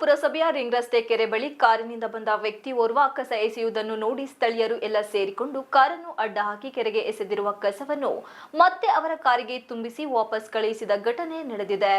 ಪುರಸಭೆಯ ರಿಂಗ್ ರಸ್ತೆ ಕೆರೆ ಬಳಿ ಕಾರಿನಿಂದ ಬಂದ ವ್ಯಕ್ತಿ ಓರ್ವ ಕಸ ಎಸೆಯುವುದನ್ನು ನೋಡಿ ಸ್ಥಳೀಯರು ಎಲ್ಲ ಸೇರಿಕೊಂಡು ಕಾರನ್ನು ಅಡ್ಡ ಹಾಕಿ ಕೆರೆಗೆ ಎಸೆದಿರುವ ಕಸವನ್ನು ಮತ್ತೆ ಅವರ ಕಾರಿಗೆ ತುಂಬಿಸಿ ವಾಪಸ್ ಕಳುಹಿಸಿದ ಘಟನೆ ನಡೆದಿದೆ.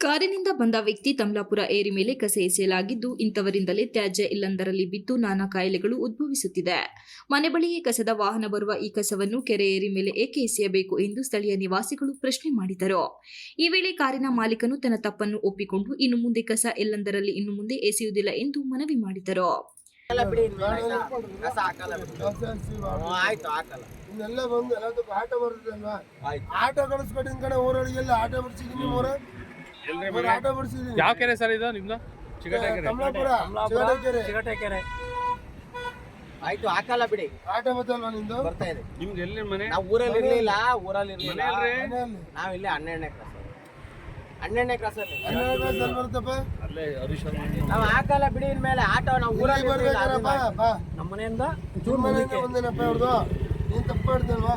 ಕಾರಿನಿಂದ ಬಂದ ವ್ಯಕ್ತಿ ತಮ್ಲಾಪುರ ಏರಿ ಮೇಲೆ ಕಸ ಎಸೆಯಲಾಗಿದ್ದು ಇಂಥವರಿಂದಲೇ ತ್ಯಾಜ್ಯ ಇಲ್ಲಂದರಲ್ಲಿ ಬಿದ್ದು ನಾನಾ ಕಾಯಿಲೆಗಳು ಉದ್ಭವಿಸುತ್ತಿದೆ. ಮನೆ ಬಳಿಯೇ ಕಸದ ವಾಹನ ಬರುವ ಈ ಕಸವನ್ನು ಕೆರೆ ಏರಿ ಮೇಲೆ ಏಕೆ ಎಸೆಯಬೇಕು ಎಂದು ಸ್ಥಳೀಯ ನಿವಾಸಿಗಳು ಪ್ರಶ್ನೆ ಮಾಡಿದರು. ಈ ವೇಳೆ ಕಾರಿನ ಮಾಲೀಕನು ತನ್ನ ತಪ್ಪನ್ನು ಒಪ್ಪಿಕೊಂಡು ಇನ್ನು ಮುಂದೆ ಕಸ ಎಲ್ಲಂದರಲ್ಲಿ ಇನ್ನು ಮುಂದೆ ಎಸೆಯುವುದಿಲ್ಲ ಎಂದು ಮನವಿ ಮಾಡಿದರು. ಆಟೋ ಆಟೋ ಕಡೆ ಊರೊಳಗೆಲ್ಲ ಆಟೋ ಊರ ಆಟೋ ಬಿಡ್ಸಿದೀನಿ. ಯಾವ ಕೆರೆ ಸರ್ ಇದು ನಿಮ್ದು? ಚಿಗಟೆ ಕೆರೆ. ಕಮಲಾಪುರ. ಚಿಗಟೆಕೆರೆ ಆಯ್ತು ಹಾಕಲ್ಲ ಬಿಡಿ. ಆಟೋ ಬತ್ತಲ್ವಾ ನಿಂದು? ಬರ್ತಾ ಇದೆ. ನಿಮ್ದು ಎಲ್ಲಿ ಮನೆ? ನಾವು ಊರಲ್ಲಿ ಇರ್ಲಿಲ್ಲ ಊರಲ್ಲಿ ಇರ್ಲಿಲ್ಲ ನಾವು ಇಲ್ಲಿ ಹನ್ನೆರಡನೇ ಕ್ಲಾಸ್ ಹನ್ನೆರಡನೇ ಕ್ಲಾಸ್ ಅಲ್ಲಿ. ಹನ್ನೆರಡು ಕ್ಲಾಸಲ್ಲಿ ಬರುತ್ತಪ್ಪ? ಅಲ್ಲೇ ಹರೀಶ್ ಅವ್ರ ನಾವ್ ಹಾಕಲ್ಲ ಬಿಡಿ ಮೇಲೆ ಆಟೋ ನಾವು ಊರಲ್ಲಿ ಬರ್ಬೇಕಾರಪ್ಪ ಬಾ ನಮ್ಮ ಮನೆಯಿಂದ ನಿಮ್ಮ ಮನೆಯಿಂದ ಬಂದೇನಪ್ಪ ಅವ್ರದ್ದು ನೀನ್ ತಪ್ಪು ಮಾಡ್ದಲ್ವಾ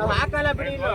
ನಾವ್ ಹಾಕಲ್ಲ ಬಿಡಿ ಇನ್ನು.